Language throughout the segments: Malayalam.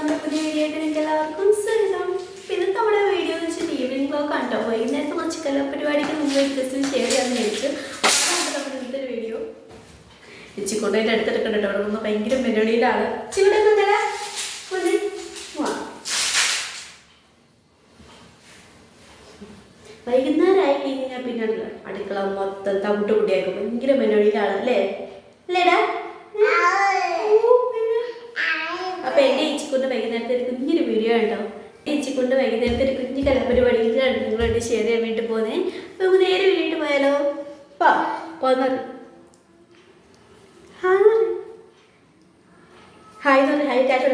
നമ്മുടെ പുതിയ വീഡിയോയിട്ട് നിങ്ങൾക്ക് എല്ലാവർക്കും സ്വാഗതം. പിന്നെ നമ്മുടെ വീഡിയോ എന്ന് വെച്ചാൽ ഈവനിങ് ബ്ലോഗ് ആണ് കേട്ടോ വൈകുന്നേരത്തെ കുറച്ച് കലാപരിപാടിക്ക് മുമ്പ് ജസ്റ്റ് ഷെയർ ചെയ്യാമെന്ന് ചോദിച്ചു അതാണ് നമ്മുടെ ഇന്നത്തെ വീഡിയോ. ഇച്ചിക്കൊണ്ടതിന്റെ അടുത്തെടുക്കണ്ട കേട്ടോ അവിടെ നിന്ന് ഭയങ്കര മെലഡിയിലാണ്. ചിവിടെ നിങ്ങളെ വൈകുന്നേരമായി കഴിഞ്ഞാൽ പിന്നെ അടുക്കള- അടുക്കള മൊത്തം തവിട്ട് കുട്ടിയാക്കും ഭയങ്കര മെലോഡിയിലാണ്. അല്ലേ? അല്ലേടാ? ഓ, പിന്നെ. അപ്പൊ എന്റെ ചേച്ചിക്കൊണ്ട് വൈകുന്നേരത്തെ ഒരു കുഞ്ഞൊരു വീഡിയോ ഉണ്ടോ ഏച്ചിക്കൊണ്ട് വൈകുന്നേരത്തെ ഒരു കുഞ്ഞു കലാപരിപാടികളാണ് നിങ്ങളോട് ഷെയർ ചെയ്യാൻ വേണ്ടി പോകുന്നത് നമുക്ക് നേരെ വീട്ടിൽ പോയാലോ? പാ പോന്നറി ഹായ് പറ. Hi tata.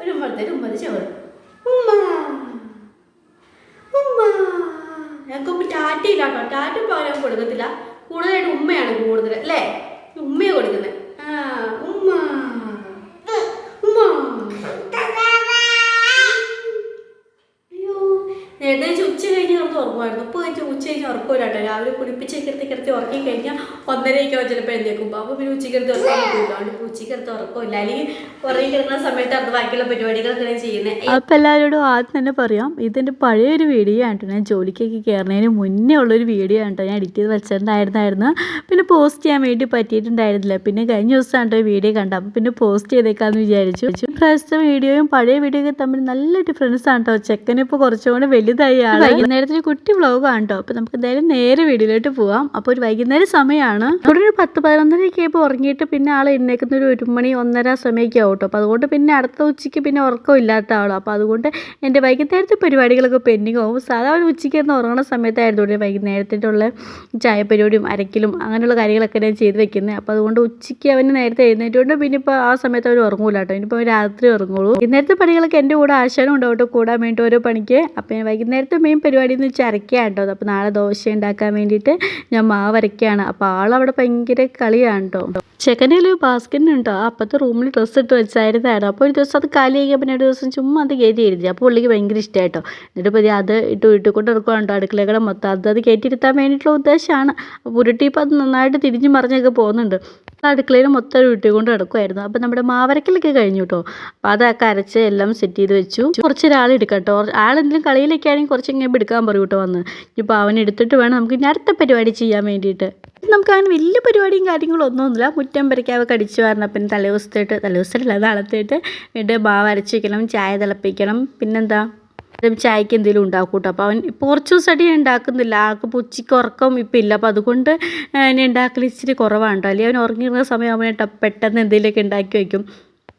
ഒരു മതി ഒരു മതി ചോറ് ഉമ്മ ഉമ്മ ഞങ്ങൾക്ക് ടാറ്റയില്ല കേട്ടോ ടാറ്റ പകരം കൊടുക്കത്തില്ല. കൂടുതലായിട്ട് ഉമ്മയാണ് കൂടുതൽ അല്ലേ? ഉമ്മയെ കൊടുക്കുന്നത് ഉമ്മ. ഉമ്മ. അയ്യോ നേരത്തെ ഉറങ്ങുമായിരുന്നു. ഇപ്പോൾ എനിക്ക് ഉച്ച കഴിഞ്ഞ് ഉറക്കൂല കേട്ടോ രാവിലെ കുളിപ്പിച്ച് കിടത്തി കിടത്തി ഉറക്കി കഴിഞ്ഞാൽ ഒന്നരയൊക്കെ ചിലപ്പോൾ എഴുന്നേക്കും അപ്പോൾ പിന്നെ ഉച്ചയ്ക്ക് എടുത്ത് ഉറക്കാൻ പറ്റില്ല അതുകൊണ്ട് ഉച്ചയ്ക്ക് എടുത്ത് ഉറക്കമില്ല അല്ലെങ്കിൽ ഉറങ്ങി കിടക്കുന്ന സമയത്ത് അത് ബാക്കിയുള്ള പരിപാടികളൊക്കെ ചെയ്യുന്നത് അപ്പോൾ എല്ലാവരോടും ആദ്യം തന്നെ പറയാം. ഇതിന്റെ പഴയൊരു വീഡിയോ ആണ് കേട്ടോ. ഞാൻ ജോലിക്കൊക്കെ കയറുന്നതിന് മുന്നേ ഉള്ളൊരു വീഡിയോ ആണ് കേട്ടോ. ഞാൻ എഡിറ്റ് ചെയ്ത് വെച്ചിട്ടുണ്ടായിരുന്നായിരുന്നു. പിന്നെ പോസ്റ്റ് ചെയ്യാൻ വേണ്ടി പറ്റിയിട്ടുണ്ടായിരുന്നില്ല. പിന്നെ കഴിഞ്ഞ ദിവസമാണ് കേട്ടോ വീഡിയോ കണ്ടത്. അപ്പോൾ പിന്നെ പോസ്റ്റ് ചെയ്തേക്കാമെന്ന് വിചാരിച്ചു. പ്രാവശ്യത്തെ വീഡിയോയും പഴയ വീഡിയോയും തമ്മിൽ നല്ല ഡിഫറൻസ് ആണ് കേട്ടോ. ചെക്കനിപ്പോൾ കുറച്ചും കൂടെ വലുതായി ആണ്. വൈകുന്നേരത്തിന് കുട്ടി വ്ളോഗാണ് കേട്ടോ അപ്പോൾ നമുക്ക് എന്തായാലും നേരെ വീടിലോട്ട് പോവാം. അപ്പോൾ ഒരു വൈകുന്നേരം സമയമാണ് ഇവിടെ ഒരു പത്ത് പതിനൊന്നരയൊക്കെ ആയപ്പോൾ ഉറങ്ങിയിട്ട് പിന്നെ ആൾ എഴുന്നേക്കുന്ന ഒരു ഒരു മണി ഒന്നര സമയമൊക്കെ ആവും കേട്ടോ അപ്പോൾ അതുകൊണ്ട് പിന്നെ അടുത്ത ഉച്ചയ്ക്ക് പിന്നെ ഉറക്കം ഇല്ലാത്ത ആളും. അപ്പോൾ അതുകൊണ്ട് എന്റെ വൈകുന്നേരത്തെ പരിപാടികളൊക്കെ പെൻഡിങ് ആവും. സാധാരണ ഉച്ചയ്ക്ക് ഇരുന്ന് ഉറങ്ങുന്ന സമയത്തായിരുന്നു ഇവിടെ വൈകുന്നേരത്തേക്കുള്ള ചായ പരിപാടിയും അരക്കിലും അങ്ങനെയുള്ള കാര്യങ്ങളൊക്കെ ഞാൻ ചെയ്ത് വെക്കുന്നത് അപ്പോൾ അതുകൊണ്ട് ഉച്ചയ്ക്ക് അവന് നേരത്തെ എഴുന്നേറ്റുകൊണ്ട് പിന്നെ ഇപ്പോൾ ആ സമയത്ത് അവർ ഉറങ്ങൂല കേട്ടോ ഇനിയിപ്പോൾ രാത്രി ഉറങ്ങുള്ളൂ. ഇന്നേരത്തെ പണികളൊക്കെ എന്റെ കൂടെ ആശാനും ഉണ്ടാവും കൂടാൻ വേണ്ടി ഓരോ പണിക്ക്. അപ്പോൾ ഞാൻ വൈകുന്നേരത്തെ മെയിൻ പരിപാടി എന്ന് അരയ്ക്കാൻ കേട്ടോ അപ്പോൾ നാളെ ദോശ ഉണ്ടാക്കാൻ വേണ്ടിയിട്ട് ഞാൻ മാവ് അരക്കുകയാണ് അപ്പോൾ ആളവിടെ ഭയങ്കര കളിയാണ് കേട്ടോ ബാസ്കറ്റിന് ഉണ്ടോ. അപ്പോഴത്തെ റൂമിൽ ഡ്രസ്സ് ഇട്ട് വെച്ചായിരുന്നായിരുന്നു അപ്പോൾ ഒരു ദിവസം അത് കാലിയാക്കിയ പിന്നെ ഒരു ദിവസം ചുമ്മാ അത് കയറ്റി എഴുതി അപ്പോൾ പുള്ളിക്ക് ഭയങ്കര ഇഷ്ടമായിട്ടോ എന്നിട്ട് പതി അത് ഇട്ട് ഇട്ടുകൊണ്ട് ഇറക്കുവാണ്ടോ അടുക്കളയുടെ മൊത്തം. അത് അത് കയറ്റിയിരുത്താൻ വേണ്ടിയിട്ടുള്ള ഉദ്ദേശമാണ്. ഉരുട്ടിപ്പോൾ അത് നന്നായിട്ട് തിരിഞ്ഞ് മറിഞ്ഞൊക്കെ പോകുന്നുണ്ട്. അടുക്കളയിൽ മൊത്തം ഉരുട്ടിക്കൊണ്ട് കിടക്കുമായിരുന്നു അപ്പോൾ നമ്മുടെ മാവരക്കലൊക്കെ കഴിഞ്ഞു കേട്ടോ അപ്പോൾ അതൊക്കെ അരച്ച് എല്ലാം സെറ്റ് ചെയ്ത് വെച്ചു. കുറച്ച് ഒരാൾ എടുക്കാം കേട്ടോ ആളെന്തെങ്കിലും കളിയിലൊക്കെ ആണെങ്കിൽ കുറച്ച് ഇങ്ങനെ എടുക്കാൻ പറയും കേട്ടോ വന്ന്. ഇപ്പോൾ അവൻ എടുത്തിട്ട് വേണം നമുക്ക് ഇനി പരിപാടി ചെയ്യാൻ വേണ്ടിയിട്ട്. നമുക്ക് അങ്ങനെ വലിയ പരിപാടിയും കാര്യങ്ങളും ഒന്നുമില്ല. മുറ്റം പറിക്കാവൊക്കെ അടിച്ചു വരണം പിന്നെ തലേ ദിവസത്തേട്ട് തലേ ദിവസത്തിലല്ല നാളത്തേട്ട് എന്നിട്ട് മാവ് അരച്ച് വെക്കണം ചായ തിളപ്പിക്കണം. പിന്നെന്താ? ഒരു ചായക്ക് എന്തെങ്കിലും ഉണ്ടാക്കും കേട്ടോ അപ്പോൾ അവൻ കുറച്ച് ദിവസമായിട്ട് ഞാൻ ഉണ്ടാക്കുന്നില്ല. ആൾക്ക് പുച്ചിക്ക് ഉറക്കം ഇപ്പം ഇല്ല. അപ്പോൾ അതുകൊണ്ട് ഞാൻ ഉണ്ടാക്കൽ ഇച്ചിരി കുറവാണ് കേട്ടോ അല്ലെങ്കിൽ അവൻ ഉറങ്ങിയിരുന്ന സമയമാകുമ്പോൾ ഞാൻ പെട്ടെന്ന് എന്തെങ്കിലുമൊക്കെ ഉണ്ടാക്കി വയ്ക്കും.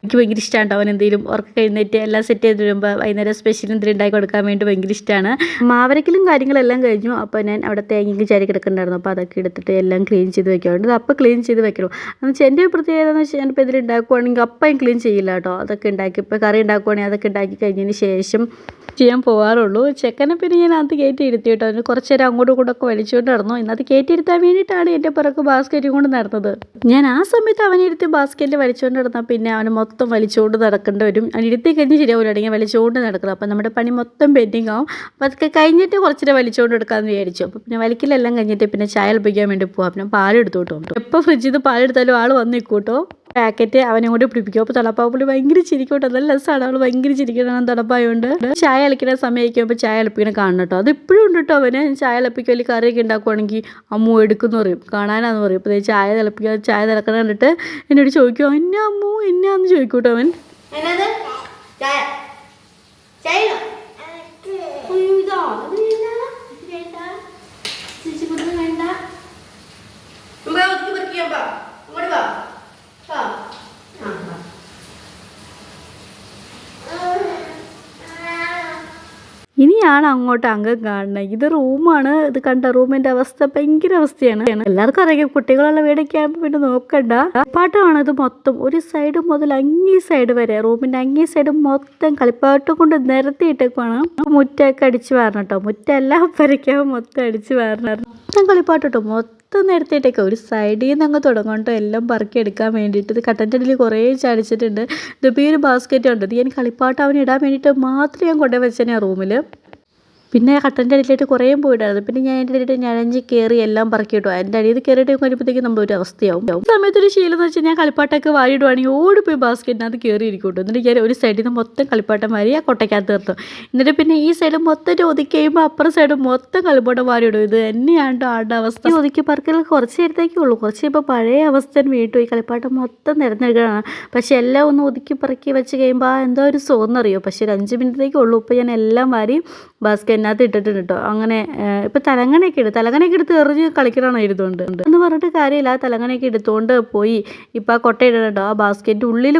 എനിക്ക് ഭയങ്കര ഇഷ്ടമാണ് അവൻ എന്തെങ്കിലും ഉറക്കം കഴിഞ്ഞിട്ട് എല്ലാം സെറ്റ് ചെയ്ത് വരുമ്പോൾ വൈകുന്നേരം സ്പെഷ്യൽ എന്തെങ്കിലും ഉണ്ടാക്കി കൊടുക്കാൻ വേണ്ടി ഭയങ്കര ഇഷ്ടമാണ് മാവരക്കലും കാര്യങ്ങളെല്ലാം കഴിഞ്ഞു. അപ്പോൾ ഞാൻ അവിടെ തേങ്ങയ്ക്ക് ചാരി കിടക്കുന്നുണ്ടായിരുന്നു അപ്പോൾ അതൊക്കെ എടുത്തിട്ട് എല്ലാം ക്ലീൻ ചെയ്ത് വെക്കാറുണ്ട്. അപ്പോൾ ക്ലീൻ ചെയ്ത് വെക്കണം എന്ന് വെച്ചാൽ എന്റെ പ്രത്യേകത എന്ന് വെച്ചാൽ ഞാനിപ്പോൾ ഇതിൽ ഉണ്ടാക്കുവാണെങ്കിൽ അപ്പം ക്ലീൻ ചെയ്യില്ല കേട്ടോ അതൊക്കെ ഉണ്ടാക്കി ഇപ്പോൾ കറി ഉണ്ടാക്കുവാണെങ്കിൽ അതൊക്കെ ഉണ്ടാക്കി കഴിഞ്ഞതിന് ശേഷം ചെയ്യാൻ പോകാറുള്ളൂ ചെക്കനെ പിന്നെ ഞാൻ അത് കയറ്റിയിരുത്തി കേട്ടോ അതിന് കുറച്ച് നേരം അങ്ങോട്ടും ഒക്കെ വലിച്ചുകൊണ്ട് നടന്നു. ഇന്നത് കയറ്റിയിരുത്താൻ വേണ്ടിയിട്ടാണ് എന്റെ പുറക്ക് ബാസ്ക്കറ്റ് കൊണ്ട് നടന്നത്. ഞാൻ ആ സമയത്ത് അവനെ ഇരുത്തി ബാസ്ക്കറ്റിൽ വലിച്ചുകൊണ്ട് നടന്നാൽ പിന്നെ അവന് മൊത്തം വലിച്ചുകൊണ്ട് നടക്കേണ്ടി വരും. ഇരുത്തി കഴിഞ്ഞ് ശരിയാവില്ല അല്ലെങ്കിൽ വലിച്ചുകൊണ്ട് നടക്കണം. അപ്പം നമ്മുടെ പണി മൊത്തം പെൻഡിങ് ആവും. അപ്പോൾ അതൊക്കെ കഴിഞ്ഞിട്ട് കുറച്ച് നേരം വലിച്ചുകൊണ്ട് എടുക്കാമെന്ന് വിചാരിച്ചു. അപ്പോൾ പിന്നെ വലിക്കലെല്ലാം കഴിഞ്ഞിട്ട് പിന്നെ ചായ അൽപ്പിക്കാൻ വേണ്ടി പോകാം പിന്നെ പാലെടുത്തോട്ടോ എപ്പോൾ ഫ്രിഡ്ജിൽ നിന്ന് പാലെടുത്താലും ആൾ വന്ന് നിൽക്കും കേട്ടോ. പാക്കറ്റ് അവനെ കൂടി പിടിപ്പിക്കും. അപ്പോൾ തളപ്പാപ്പുള്ളി ഭയങ്കര ചിരിക്കോട്ടെ. നല്ല രസമാണ് അവൾ ഭയങ്കര ചിരിക്കണം. തളപ്പായോണ്ട്. ചായ അളിക്കുന്ന സമയമായിരിക്കുമ്പോൾ ചായ അളിപ്പിക്കണ കാണണം കേട്ടോ. അത് ഇപ്പോഴും ഉണ്ട് കേട്ടോ അവന്. ചായ അളിപ്പിക്കുക അല്ലെങ്കിൽ കറിയൊക്കെ ഉണ്ടാക്കുവാണെങ്കിൽ അമ്മു എടുക്കുമെന്ന് പറയും. കാണാനാന്ന് പറയും. അപ്പോൾ ചായ തിളപ്പിക്കുക ചായ തിളക്കണ കണ്ടിട്ട് എന്നോട് ചോദിക്കും എന്നാ അമ്മു? എന്നാന്ന് ചോദിക്കൂട്ടോ അവൻ? ചായ. ചായ അയ്യോ ഇതോ അത് വേണ്ട ഇത് വേണ്ട ചേച്ചി കുഞ്ഞു വേണ്ട നമുക്ക് ഒതുക്കി പറിക്കാൻ വാ ഇങ്ങോട്ട് വാ വാ ആ വാ ഇനിയാണ് അങ്ങോട്ട് അംഗം കാണുന്നത് ഇത് റൂമാണ്. ഇത് കണ്ട റൂമിന്റെ അവസ്ഥ ഭയങ്കര അവസ്ഥയാണ്. എല്ലാവർക്കും അറിയാം കുട്ടികളുള്ള വീടൊക്കെ ആകുമ്പോൾ പിന്നെ നോക്കണ്ട. പാട്ടമാണ് ഇത് മൊത്തം. ഒരു സൈഡ് മുതൽ അങ്ങേ സൈഡ് വരെ റൂമിന്റെ അങ്ങേ സൈഡ് മൊത്തം കളിപ്പാട്ടം കൊണ്ട് നിരത്തിയിട്ടേക്കാണ് മുറ്റൊക്കെ അടിച്ചു വാരണം കേട്ടോ മുറ്റെല്ലാം വരയ്ക്കാൻ മൊത്തം അടിച്ചു വാരണം. മൊത്തം കളിപ്പാട്ടം മൊത്തം നിരത്തിയിട്ടേക്ക്. ഒരു സൈഡിൽ നിന്ന് അങ്ങ് തുടങ്ങും കേട്ടോ എല്ലാം പറക്കി എടുക്കാൻ വേണ്ടിയിട്ട്. ഇത് കട്ടന്റെ ഇടയിൽ കുറേ ചാടിച്ചിട്ടുണ്ട്. ഇതിപ്പോൾ ഈ ഒരു ബാസ്ക്കറ്റ് ഉണ്ട്. ഇത് ഞാൻ കളിപ്പാട്ടം അവന് ഇടാൻ വേണ്ടിയിട്ട് മാത്രം ഞാൻ കൊണ്ടുപോയി വെച്ചേനെ റൂമിൽ പിന്നെ കട്ടന്റെ അടിയിലായിട്ട് കുറേ പോയിട്ടായിരുന്നു പിന്നെ ഞാൻ എന്റെ അടിയിൽ ഞഴഞ്ഞ് കയറി എല്ലാം പറക്കി കിട്ടും അതിന്റെ അടിയിൽ കയറിയിട്ട് വരുമ്പോഴത്തേക്കും ഒരു അവസ്ഥയാവും. ഈ സമയത്തൊരു ശീലം എന്ന് വെച്ചാൽ ഞാൻ കളിപ്പാട്ടൊക്കെ വാരിയിടുവാണെങ്കിൽ ഓടിപ്പോയി ബാസ്ക്കറ്റിനകത്ത് കയറി ഇരിക്കും കേട്ടോ എന്നിട്ട് ഞാൻ ഒരു സൈഡിൽ നിന്ന് മൊത്തം കളിപ്പാട്ടം വാരി ആ കൊട്ടയ്ക്കകത്ത് തീർത്തു എന്നിട്ട് പിന്നെ ഈ സൈഡ് മൊത്തം ഒതുക്കി അപ്പുറം സൈഡ് മൊത്തം കളിപ്പാട്ടം വാരിയിടും. ഇത് തന്നെയാണ് ആളുടെ അവസ്ഥ? ഒതുക്കി പറക്കൽ കുറച്ച് നേരത്തേക്കേ ഉള്ളൂ. കുറച്ച് ഇപ്പോൾ പഴയ അവസ്ഥ വീട്ടു ഈ കളിപ്പാട്ടം മൊത്തം നിരന്നെടുക്കുകയാണ് പക്ഷെ എല്ലാം ഒന്ന് ഒതുക്കി പറക്കി വെച്ച് കഴിയുമ്പോൾ ആ എന്തോ ഒരു സുഖമെന്നറിയോ പക്ഷെ ഒരു അഞ്ച് മിനിറ്റത്തേക്കേ ഉള്ളൂ. ഇപ്പോൾ ഞാൻ എല്ലാം വാരി ബാസ്ക്കറ്റിനകത്ത് ഇട്ടിട്ടുണ്ട് കേട്ടോ അങ്ങനെ ഇപ്പൊ ഇപ്പം ഇടും എടുത്ത് തലങ്ങണയൊക്കെ എടുത്ത് എറിഞ്ഞ് കളിക്കണമാണ് ഇരുന്നുകൊണ്ട് എന്ന് പറഞ്ഞിട്ട് കാര്യമില്ല ആ തലങ്ങണയൊക്കെ എടുത്തുകൊണ്ട് പോയി ഇപ്പം ആ കൊട്ട ഇടണോ ആ ബാസ്ക്കറ്റ് ഉള്ളിൽ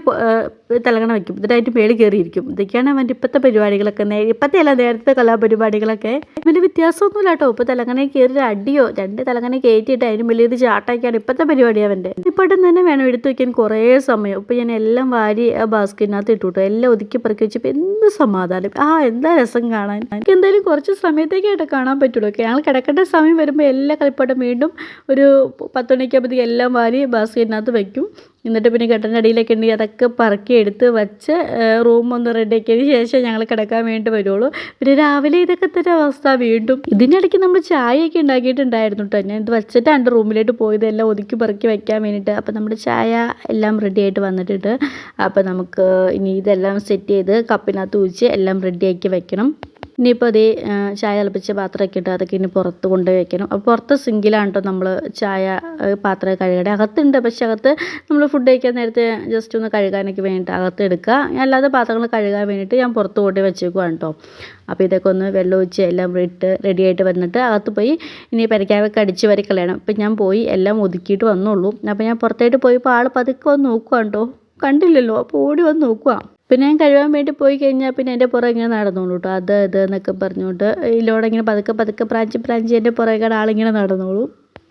തലങ്ങണ വെക്കും. എന്നിട്ട് അതിന്റെ മേളിൽ കയറിയിരിക്കും ഇതൊക്കെയാണ് അവന്റെ ഇപ്പോഴത്തെ പരിപാടികളൊക്കെ. ഇപ്പത്തെ അല്ല നേരത്തെ കലാപരിപാടികളൊക്കെ. വലിയ വ്യത്യാസമൊന്നുമില്ല കേട്ടോ ഇപ്പോൾ തലങ്ങണയിൽ കയറി അടിയോ രണ്ട് തലങ്ങണ കയറ്റിയിട്ട് അതിന് വലിയത് ചാട്ടാക്കിയാണ് ഇപ്പോഴത്തെ പരിപാടി അവന്റെ. ഇപ്പോഴും തന്നെ വേണം എടുത്തു വയ്ക്കാൻ കുറേ സമയം. ഇപ്പോൾ ഞാൻ എല്ലാം വാരി ആ ബാസ്ക്കറ്റിനകത്ത് ഇട്ടു കേട്ടോ എല്ലാം ഒതുക്കി പറക്കി വെച്ചപ്പോൾ എന്ത് സമാധാനം. ആ എന്താ രസം കാണാൻ? എനിക്ക് എന്തായാലും കുറച്ച് സമയത്തേക്കായിട്ട് കാണാൻ പറ്റുള്ളൂ. ഒക്കെ ഞങ്ങൾ കിടക്കേണ്ട സമയം വരുമ്പോൾ എല്ലാ കളിപ്പാട്ടം വീണ്ടും ഒരു പത്തുമണിക്കാകുമ്പോഴത്തേക്ക് എല്ലാം വാരി ബാസ്ക്കറ്റിനകത്ത് വെക്കും എന്നിട്ട് പിന്നെ കെട്ടിന്റെ അടിയിലൊക്കെ ഉണ്ടെങ്കിൽ അതൊക്കെ പറക്കി എടുത്ത് വച്ച് റൂം ഒന്ന് റെഡിയാക്കിയതിന് ശേഷം ഞങ്ങൾ കിടക്കാൻ വേണ്ടി വരുള്ളൂ പിന്നെ രാവിലെ ഇതൊക്കെ തന്നെ അവസ്ഥ വീണ്ടും. ഇതിനിടയ്ക്ക് നമ്മൾ ചായയൊക്കെ ഉണ്ടാക്കിയിട്ടുണ്ടായിരുന്നു കേട്ടോ ഞാൻ ഇത് വെച്ചിട്ടാണ് റൂമിലോട്ട് പോയത്. എല്ലാം ഒതുക്കി പറക്കി വയ്ക്കാൻ വേണ്ടിയിട്ട് അപ്പോൾ നമ്മുടെ ചായ എല്ലാം റെഡിയായിട്ട് വന്നിട്ടുണ്ട്. അപ്പോൾ നമുക്ക് ഇനി ഇതെല്ലാം സെറ്റ് ചെയ്ത് കപ്പിനകത്ത് ഒഴിച്ച് എല്ലാം റെഡിയാക്കി വെക്കണം. ഇനിയിപ്പോൾ അതേ ചായ തിളപ്പിച്ച പാത്രമൊക്കെ ഉണ്ട് അതൊക്കെ ഇനി പുറത്ത് കൊണ്ടുപോയി വെക്കണം. അപ്പോൾ പുറത്ത് സിങ്കിലാണ് കേട്ടോ നമ്മൾ ചായ പാത്രം കഴുകണേ. അകത്തുണ്ട് പക്ഷെ അകത്ത് നമ്മൾ ഫുഡ് കഴിക്കാൻ നേരത്തെ ജസ്റ്റ് ഒന്ന് കഴുകാനൊക്കെ വേണ്ടിയിട്ട് അകത്ത് എടുക്കുക. അല്ലാതെ പാത്രങ്ങൾ കഴുകാൻ വേണ്ടിയിട്ട് ഞാൻ പുറത്ത് കൊണ്ടുപോയി വെച്ചേക്കുവാണ് കേട്ടോ അപ്പോൾ ഇതൊക്കെ ഒന്ന് വെള്ളം ഒഴിച്ച് എല്ലാം ഇട്ട് റെഡി ആയിട്ട് വന്നിട്ട് അകത്ത് പോയി ഇനി പരിക്കാവൊക്കെ അടിച്ച് വരെ കളയണം. അപ്പം ഞാൻ പോയി എല്ലാം ഒതുക്കിയിട്ട് വന്നുള്ളൂ അപ്പോൾ ഞാൻ പുറത്തായിട്ട് പോയപ്പോൾ ആൾ പതുക്കെ വന്ന് നോക്കുക കേട്ടോ കണ്ടില്ലല്ലോ? അപ്പോൾ ഓടി വന്ന് നോക്കുക പിന്നെ ഞാൻ കഴുകാൻ വേണ്ടി പോയി കഴിഞ്ഞാൽ പിന്നെ എന്റെ പുറകെ ഇങ്ങനെ നടന്നോളൂ കേട്ടോ അത് ഇത് എന്നൊക്കെ പറഞ്ഞുകൊണ്ട് ഇതിലൂടെ ഇങ്ങനെ പതുക്കെ പതുക്കെ പ്രാഞ്ചി പ്രാഞ്ചി എന്റെ പുറകെ ആളിങ്ങനെ നടന്നോളൂ.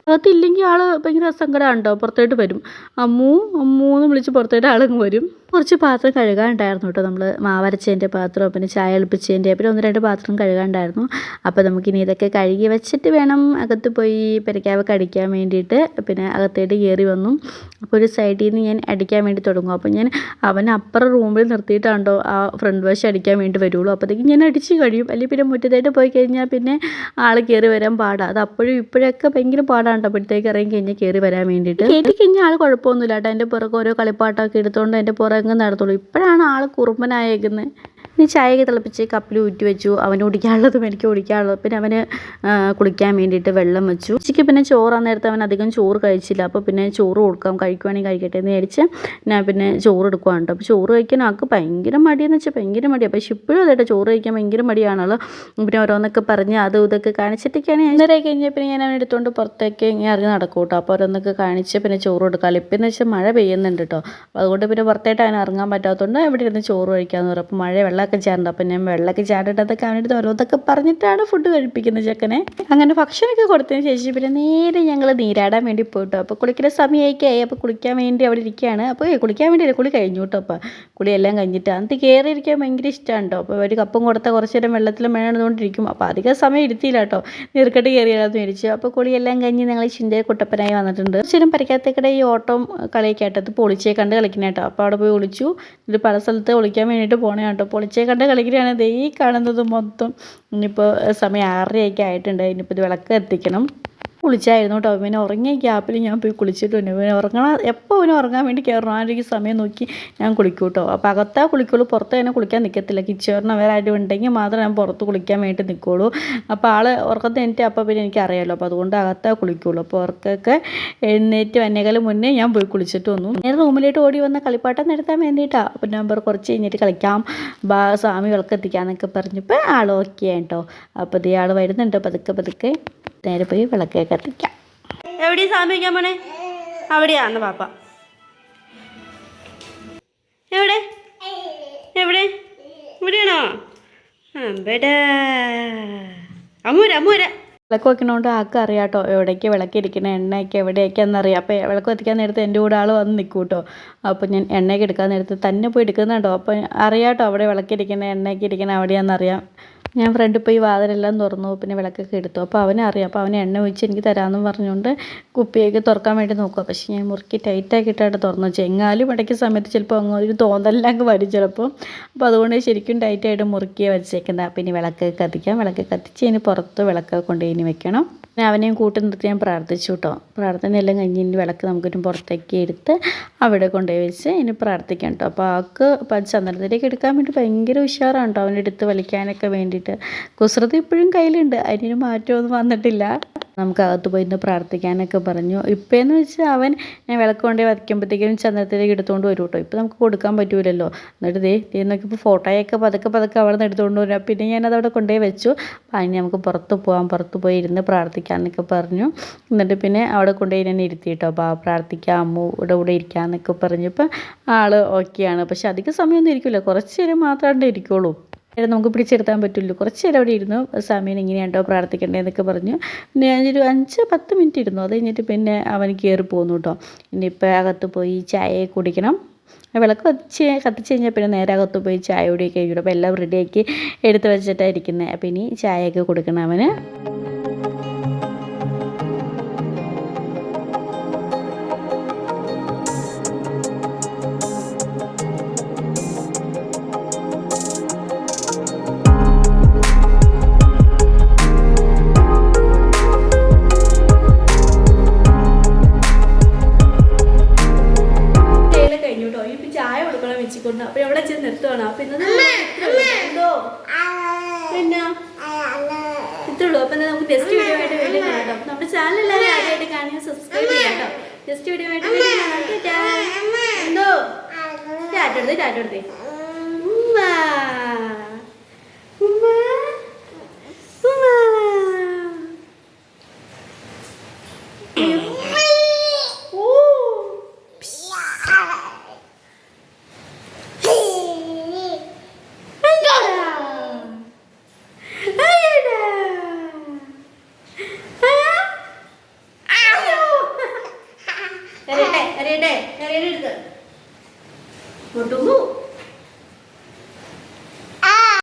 അകത്തില്ലെങ്കിൽ ആൾ ഭയങ്കര സങ്കടമാണ് കേട്ടോ പുറത്തോട്ട് വരും. അമ്മൂ അമ്മൂ എന്ന് വിളിച്ച് പുറത്തോട്ട് ആളങ്ങ് വരും. കുറച്ച് പാത്രം കഴുകാനുണ്ടായിരുന്നു കേട്ടോ. നമ്മൾ മാവരച്ചതിന്റെ പാത്രം പിന്നെ ചായ എളുപ്പിച്ചതിന്റെ പിന്നെ ഒന്ന് രണ്ട് പാത്രം കഴുകാനുണ്ടായിരുന്നു. അപ്പോൾ നമുക്കിനി ഇതൊക്കെ കഴുകി വെച്ചിട്ട് വേണം അകത്ത് പോയി പെരക്കാവൊക്കെ അടിക്കാൻ വേണ്ടിയിട്ട്. പിന്നെ അകത്തേട്ട് കയറി വന്നു. അപ്പോൾ ഒരു സൈഡിൽ നിന്ന് ഞാൻ അടിക്കാൻ വേണ്ടി തുടങ്ങും. അപ്പോൾ ഞാൻ അവൻ അപ്പുറം റൂമിൽ നിർത്തിയിട്ടാണ്ടോ ആ ഫ്രണ്ട് വാഷ് അടിക്കാൻ വേണ്ടി വരുള്ളൂ. അപ്പോഴത്തേക്കും ഞാൻ അടിച്ച് കഴിയും. അല്ലെങ്കിൽ പിന്നെ മുറ്റത്തായിട്ട് പോയി കഴിഞ്ഞാൽ പിന്നെ ആൾ കയറി വരാൻ പാടാണ് അത് അപ്പോഴും ഇപ്പോഴൊക്കെ ഭയങ്കര പാടാണ് അപ്പോഴത്തേക്ക് ഇറങ്ങി കഴിഞ്ഞാൽ കയറി വരാൻ വേണ്ടിയിട്ട്. കയറ്റി കഴിഞ്ഞാൽ ആൾ കുഴപ്പമൊന്നുമില്ല കേട്ടോ എന്റെ പുറകെ ഓരോ കളിപ്പാട്ടമൊക്കെ എടുത്തുകൊണ്ട് എന്റെ പുറകെ നടത്തുള്ളൂ. ഇപ്പോഴാണ് ആൾ കുറുമ്പനായേക്കുന്നത് ഇനി ചായയൊക്കെ തിളപ്പിച്ച് കപ്പിൽ ഊറ്റി വെച്ചു. അവന് കുടിക്കാനുള്ളതും എനിക്ക് കുടിക്കാനുള്ളതും. പിന്നെ അവന് കുളിക്കാൻ വേണ്ടിയിട്ട് വെള്ളം വെച്ചു. ഉച്ചയ്ക്ക് പിന്നെ ചോറാൻ നേരത്തെ അവൻ അധികം ചോറ് കഴിച്ചില്ല. അപ്പോൾ പിന്നെ ചോറ് കൊടുക്കാം. കഴിക്കുവാണെങ്കിൽ കഴിക്കട്ടെ എന്ന് വിചാരിച്ച് ഞാൻ പിന്നെ ചോറ് എടുക്കുവാണ് കേട്ടോ. അപ്പോൾ ചോറ് കഴിക്കാൻ ആൾക്ക് ഭയങ്കര മടിയെന്ന് വെച്ചാൽ ഭയങ്കര മടിയാണ് പക്ഷേ ഇപ്പോഴും അതേട്ടോ ചോറ് കഴിക്കാൻ ഭയങ്കര മടിയാണല്ലോ. പിന്നെ ഓരോന്നൊക്കെ പറഞ്ഞ് അതും ഇതൊക്കെ കാണിച്ചിട്ടൊക്കെയാണ് ഇന്നലെ കഴിഞ്ഞാൽ പിന്നെ ഞാൻ അവൻ എടുത്തുകൊണ്ട് പുറത്തേക്ക് ഇങ്ങനെ ഇറങ്ങി നടക്കും കേട്ടോ. അപ്പോൾ ഓരോന്നൊക്കെ കാണിച്ച് പിന്നെ ചോറ് കൊടുക്കാം ഇപ്പം എന്ന് വെച്ചാൽ മഴ പെയ്യുന്നുണ്ട് കേട്ടോ. അപ്പോൾ അതുകൊണ്ട് പിന്നെ പുറത്തേട്ട് അവൻ ഇറങ്ങാൻ പറ്റാത്തതുകൊണ്ട് എവിടെ ഇരുന്ന് ചോറ് കഴിക്കാമെന്ന് പറയും. അപ്പോൾ മഴ വെള്ളമൊക്കെ ചാടണ്ട. അപ്പം ഞാൻ വെള്ളമൊക്കെ ചാടിട്ടതൊക്കെ അവന്റെ ഓരോന്നൊക്കെ പറഞ്ഞിട്ടാണ് ഫുഡ് കഴിപ്പിക്കുന്നത് ചെക്കനെ. അങ്ങനെ ഭക്ഷണമൊക്കെ കൊടുത്തതിന് ശേഷം പിന്നെ നേരെ ഞങ്ങൾ നീരാടാൻ വേണ്ടി പോയിട്ടോ. അപ്പോൾ കുളിക്കുന്ന സമയമൊക്കെ ആയി അപ്പോൾ കുളിക്കാൻ വേണ്ടി അവിടെ ഇരിക്കുകയാണ്. അപ്പോൾ കുളിക്കാൻ വേണ്ടി കുളി കഴിഞ്ഞു കേട്ടോ അപ്പോൾ കുളിയെല്ലാം കഴിഞ്ഞിട്ട് അന്ന് കയറി ഇരിക്കാൻ ഭയങ്കര ഇഷ്ടമാണ് കേട്ടോ. അപ്പോൾ ഒരു കപ്പും കൊടുത്ത കുറച്ച് നേരം വെള്ളത്തിൽ മേണന്നുകൊണ്ടിരിക്കും അപ്പോൾ അധികം സമയം ഇരുത്തിയില്ല കേട്ടോ. നീർക്കെട്ട് കയറിയാണെന്ന് മേടിച്ചു അപ്പോൾ കുളിയെല്ലാം കഴിഞ്ഞ് ഞങ്ങൾ ചിന്തയെ കുട്ടപ്പനായി വന്നിട്ടുണ്ട്. നേരം പരിക്കാത്തേക്കടെ ഈ ഓട്ടം കളിയൊക്കെ ആട്ടത്ത് പൊളിച്ചേ കണ്ട് കളിക്കണേട്ടോ അപ്പോൾ അവിടെ പോയി ഒളിച്ചു. ഇത് പല സ്ഥലത്ത് ഒളിക്കാൻ വേണ്ടിയിട്ട് പോണേ കേട്ടോ. പൊളിച്ചേ കണ്ട് കളിക്കുകയാണ് ദേ കാണുന്നത് മൊത്തം ഇനിയിപ്പോൾ സമയം ആറരയൊക്കെ ആയിട്ടുണ്ട്. ഇനിയിപ്പോൾ ഇത് വിളക്ക് എത്തിക്കണം കുളിച്ചായിരുന്നു കേട്ടോ. പിന്നെ ഉറങ്ങിയ ഗ്യാപ്പിൽ ഞാൻ പോയി കുളിച്ചിട്ടുണ്ട് പിന്നെ ഉറങ്ങണ എപ്പോൾ പിന്നെ ഉറങ്ങാൻ വേണ്ടി കയറണം ആ ഒരു സമയം നോക്കി ഞാൻ കുളിക്കും കേട്ടോ. അപ്പോൾ അകത്താ കുളിക്കുള്ളൂ പുറത്ത് തന്നെ കുളിക്കാൻ നിൽക്കത്തില്ല കിച്ചറിന് വേറെ ആരും ഉണ്ടെങ്കിൽ മാത്രമേ ഞാൻ പുറത്ത് കുളിക്കാൻ വേണ്ടി നിൽക്കുള്ളൂ അപ്പോൾ ആൾ ഉറക്കത്തെ എനിക്ക് അപ്പോൾ പിന്നെ എനിക്ക് അറിയാമല്ലോ അപ്പോൾ അതുകൊണ്ട് അകത്താ കുളിക്കുള്ളൂ. അപ്പോൾ ഉറക്കൊക്കെ എഴുന്നേറ്റ് വന്നേക്കാൾ മുന്നേ ഞാൻ പോയി കുളിച്ചിട്ട് വന്നു. നേരെ റൂമിലോട്ട് ഓടി വന്ന കളിപ്പാട്ടം നടത്താൻ വേണ്ടിയിട്ടാണ് അപ്പോൾ നമ്പർ കുറച്ച് കഴിഞ്ഞിട്ട് കളിക്കാം. ബാ സ്വാമി വിളക്കെത്തിക്കാന്നൊക്കെ പറഞ്ഞപ്പോൾ ആൾ ഓക്കെ കേട്ടോ. അപ്പോൾ ഇതേ ആൾ വരുന്നുണ്ട്. പതുക്കെ പതുക്കെ. നേരെ പോയി വിളക്കേ കത്തിക്കാം എവിടെയാ സാമ്പിക്കാൻ വയ്ക്കാൻ പോണേ? അവിടെയാന്ന് പാപ്പ എവിടെ? എവിടെ? ഇവിടെയാണോ? അമ്മൂര അമ്മൂര വിളക്ക് വെക്കണോണ്ട് ആൾക്ക് അറിയാം കേട്ടോ എവിടേക്ക് വിളക്കിരിക്കണ എണ്ണയൊക്കെ എവിടെയൊക്കെയാണെന്നറിയാം അപ്പോൾ വിളക്ക് കത്തിക്കാൻ നേരത്ത് എന്റെ കൂടെ ആൾ വന്ന് നിൽക്കും കേട്ടോ അപ്പോൾ ഞാൻ എണ്ണയൊക്കെ എടുക്കാൻ നേരത്ത് തന്നെ പോയി എടുക്കുന്നുണ്ടോ? അപ്പോൾ അറിയാം കേട്ടോ അവിടെ വിളക്കിരിക്കണ എണ്ണയൊക്കെ ഇരിക്കണ അവിടെയാണെന്ന് അറിയാം ഞാൻ ഫ്രണ്ട് പോയി വാതിലെല്ലാം തുറന്നു പിന്നെ വിളക്കൊക്കെ എടുത്തു. അപ്പോൾ അവനെ അവനറിയാം അപ്പോൾ അവനെ എണ്ണ ഒഴിച്ച് എനിക്ക് തരാമെന്ന് പറഞ്ഞുകൊണ്ട് കുപ്പിയൊക്കെ തുറക്കാൻ വേണ്ടി നോക്കുക പക്ഷേ ഞാൻ മുറുക്കി ടൈറ്റാക്കിയിട്ടാണ് തുറന്നു വെച്ചത് എങ്ങാലും ഇടയ്ക്ക് സമയത്ത് ചിലപ്പോൾ അങ്ങ് ഒരു തോന്നലിലൊക്കെ വരും ചിലപ്പോൾ അപ്പോൾ അതുകൊണ്ട് ശരിക്കും ടൈറ്റായിട്ട് മുറുക്കിയേ വെച്ചേക്കുന്നത് പിന്നെ വിളക്ക് കത്തിക്കാം. വിളക്ക് കത്തിച്ച് ഇനി പുറത്ത് വിളക്ക് കൊണ്ട് ഇനി വെക്കണം. പിന്നെ അവനെയും കൂട്ടി നിർത്തി ഞാൻ പ്രാർത്ഥിച്ചു കേട്ടോ പ്രാർത്ഥനയെല്ലാം കഴിഞ്ഞ് ഇനി വിളക്ക് നമുക്കൊരു പുറത്തേക്ക് എടുത്ത് അവിടെ കൊണ്ടുപോയി വെച്ച് ഇനി പ്രാർത്ഥിക്കാം കേട്ടോ അപ്പോൾ ആൾക്ക് ഇപ്പം ചന്ദനത്തിലേക്ക് എടുക്കാൻ വേണ്ടി ഭയങ്കര ഉഷാറാണ് കേട്ടോ അവനെടുത്ത് വലിക്കാനൊക്കെ വേണ്ടിയിട്ട്. കുസൃതി ഇപ്പോഴും കയ്യിലുണ്ട്. അതിനൊരു മാറ്റമൊന്നും വന്നിട്ടില്ല. നമുക്ക് അകത്ത് പോയി ഇന്ന് പ്രാർത്ഥിക്കാനൊക്കെ പറഞ്ഞു. ഇപ്പോഴെന്ന് വെച്ചാൽ അവൻ ഞാൻ വിളക്ക് കൊണ്ടേ വരയ്ക്കുമ്പോഴത്തേക്കും ചന്ദ്രത്തിലേക്ക് എടുത്തുകൊണ്ട് വരും കേട്ടോ ഇപ്പോൾ നമുക്ക് കൊടുക്കാൻ പറ്റൂലല്ലോ. എന്നിട്ട് ദേ ദേ നോക്കിയപ്പോൾ ഫോട്ടോയൊക്കെ പതുക്കെ പതുക്കെ അവിടെ നിന്ന് എടുത്തുകൊണ്ട് വരാം. പിന്നെ ഞാനത് അവിടെ കൊണ്ടുപോയി വെച്ചു. അപ്പോൾ അതിന് നമുക്ക് പുറത്ത് പോകാം പുറത്ത് പോയി ഇരുന്ന് പ്രാർത്ഥിക്കാമെന്നൊക്കെ പറഞ്ഞു. എന്നിട്ട് പിന്നെ അവിടെ കൊണ്ടുപോയി ഞാൻ ഇരുത്തി കേട്ടോ അപ്പോൾ പ്രാർത്ഥിക്കാം ഇവിടെ ഇവിടെ ഇരിക്കാമെന്നൊക്കെ പറഞ്ഞപ്പോൾ ആൾ ഓക്കെയാണ് പക്ഷെ അധികം സമയമൊന്നും ഇരിക്കില്ല കുറച്ച് നേരം മാത്രമേ ഇരിക്കുള്ളൂ. നേരം നമുക്ക് പിടിച്ചെടുത്താൻ പറ്റുള്ളൂ കുറച്ച് നേരം അവിടെ ഇരുന്നു. സമയം ഇങ്ങനെയാണ്ടോ പ്രാർത്ഥിക്കേണ്ടതെന്നൊക്കെ പറഞ്ഞു. പിന്നെ ഞാനൊരു അഞ്ച് പത്ത് മിനിറ്റ് ഇരുന്നു. അത് കഴിഞ്ഞിട്ട് പിന്നെ അവൻ കയറി പോന്നു കേട്ടോ. ഇനിയിപ്പോൾ അകത്ത് പോയി ചായ കുടിക്കണം. വിളക്ക് കത്തിച്ച് കത്തിച്ച് കഴിഞ്ഞാൽ പിന്നെ നേരെ അകത്ത് പോയി ചായ കുടിയൊക്കെ കഴിഞ്ഞു അപ്പോൾ എല്ലാം റെഡിയാക്കി എടുത്ത് വെച്ചിട്ടാണ് ഇരിക്കുന്നത് അപ്പോൾ ഇനി ചായയൊക്കെ കൊടുക്കണം അവന്. നെക്സ്റ്റ് വീഡിയോ ആയിട്ട് വീണ്ടും കേട്ടോ നമ്മുടെ ചാനൽ എല്ലാവരും ആദ്യമായിട്ട് കാണുക. സബ്സ്ക്രൈബ് ചെയ്യാം കേട്ടോ. നെക്സ്റ്റ് വീഡിയോ ആയിട്ട് വീണ്ടും കാണാം. എന്തോ? ടാറ്റ എടുത്തേ